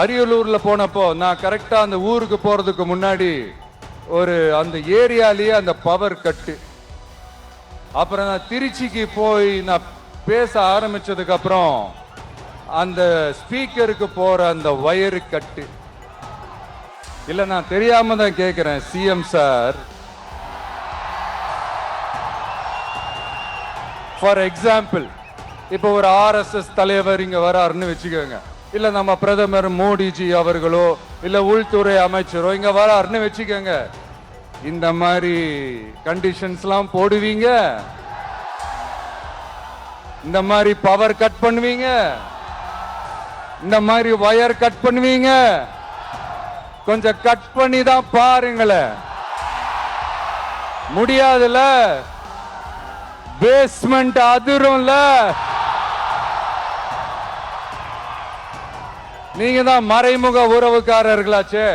அரியலூர்ல போனப்போ நான் கரெக்டா அந்த ஊருக்கு போறதுக்கு முன்னாடி ஒரு அந்த ஏரியாலேயே அந்த பவர் கட்டு அப்புறம் நான் திருச்சிக்கு போய் நான் பேச ஆரம்பிச்சதுக்கு அப்புறம் அந்த ஸ்பீக்கருக்கு போற அந்த வயரு கட்டு இல்ல நான் தெரியாம தான் கேட்குறேன் சிஎம் சார் ஃபார் எக்ஸாம்பிள் இப்போ ஒரு ஆர்எஸ்எஸ் தலைவர் இங்க வராருன்னு வச்சுக்கோங்க. இல்ல நம்ம பிரதமர் மோடிஜி அவர்களோ இல்ல உள்துறை அமைச்சரோ இங்க வராருன்னு வச்சுக்கோங்க. இந்த மாதிரி கண்டிஷன்ஸ்லாம் போடுவீங்க. இந்த மாதிரி பவர் கட் பண்ணுவீங்க. இந்த மாதிரி வயர் கட் பண்ணுவீங்க. கொஞ்சம் கட் பண்ணி தான் பாருங்களேன். முடியாதுல்ல. பேஸ்மெண்ட் அதிரும்ல. நீங்க தான் மறைமுக உறவுக்காரர்களாச்சே.